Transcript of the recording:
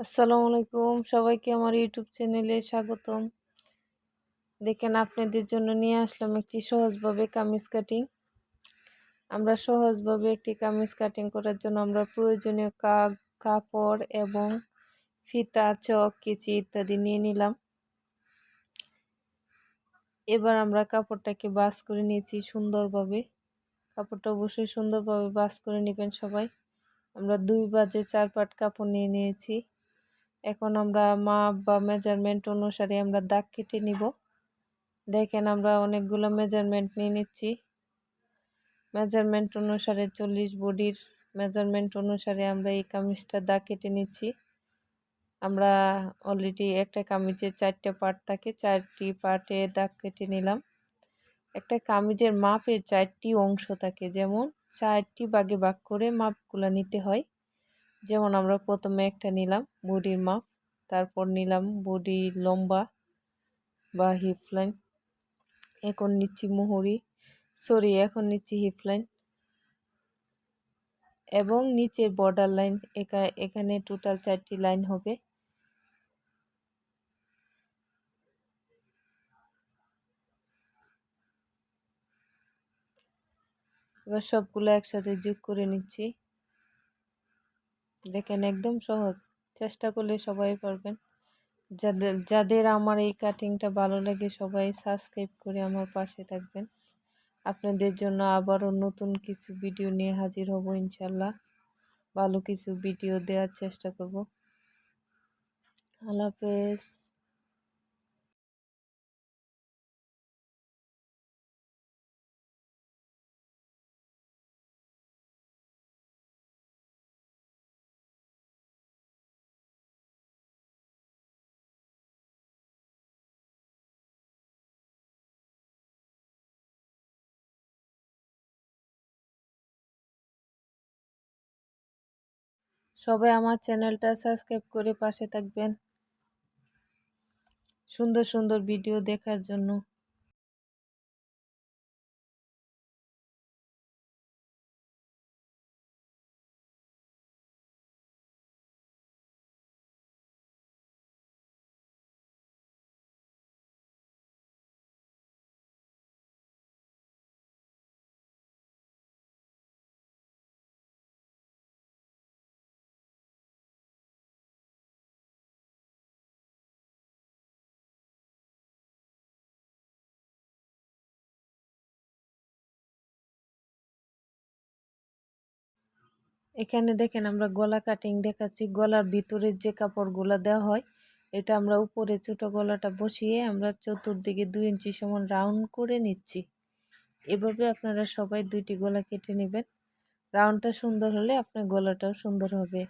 আসসালামু আলাইকুম। সবাইকে আমার ইউটিউব চ্যানেলে স্বাগতম। দেখেন, আপনাদের জন্য নিয়ে আসলাম একটি সহজভাবে কামিজ কাটিং আমরা সহজভাবে একটি কামিজ কাটিং করার জন্য আমরা প্রয়োজনীয় কাগ কাপড় এবং ফিতা, চক, কেচি ইত্যাদি নিয়ে নিলাম। এবার আমরা কাপড়টাকে বাস করে নিয়েছি সুন্দরভাবে। কাপড়টা অবশ্যই সুন্দরভাবে বাস করে নেবেন সবাই। আমরা দুই বাজে চার পাট কাপড় নিয়ে নিয়েছি। এখন আমরা মাপ বা মেজারমেন্ট অনুসারে আমরা দাগ কেটে নিব। দেখেন আমরা অনেকগুলো মেজারমেন্ট নিয়ে নিচ্ছি। মেজারমেন্ট অনুসারে চল্লিশ বডির মেজারমেন্ট অনুসারে আমরা এই কামিজটা দাগ কেটে নিচ্ছি। আমরা অলরেডি একটা কামিজের চারটে পার্ট থাকে, চারটি পার্টে দাগ কেটে নিলাম। একটা কামিজের মাপের চারটি অংশ থাকে, যেমন চারটি বাগে ভাগ করে মাপগুলো নিতে হয়। যেমন আমরা প্রথমে একটা নিলাম বডির মাপ, তারপর নিলাম বডি লম্বা বা হিপ লাইন এখন নিচ্ছি মুহুরি সরি এখন নিচ্ছি হিপ লাইন এবং নিচের বর্ডার লাইন এখানে টোটাল চারটি লাইন হবে। এবার সবগুলো একসাথে যোগ করে নিচ্ছি। দেখেন, একদম সহজ। চেষ্টা করলে সবাই পারবেন। যাদের যাদের আমার এই কাটিংটা ভালো লাগে, সবাই সাবস্ক্রাইব করে আমার পাশে থাকবেন। আপনাদের জন্য আবারও নতুন কিছু ভিডিও নিয়ে হাজির হব ইনশাল্লাহ ভালো কিছু ভিডিও দেওয়ার চেষ্টা করব। আল্লাহ হাফেজ। সবাই আমার চ্যানেলটা সাবস্ক্রাইব করে পাশে থাকবেন। সুন্দর সুন্দর ভিডিও দেখার জন্য। এখানে দেখেন আমরা গলা কাটিং দেখাচ্ছি। গলার ভিতরের যে কাপড়গুলো দেওয়া হয়, এটা আমরা উপরে ছোটো গলাটা বসিয়ে আমরা চতুর্দিকে দুই ইঞ্চি সমান রাউন্ড করে নিচ্ছি। এভাবে আপনারা সবাই দুইটি গলা কেটে নেবেন। রাউন্ডটা সুন্দর হলে আপনার গলাটাও সুন্দর হবে।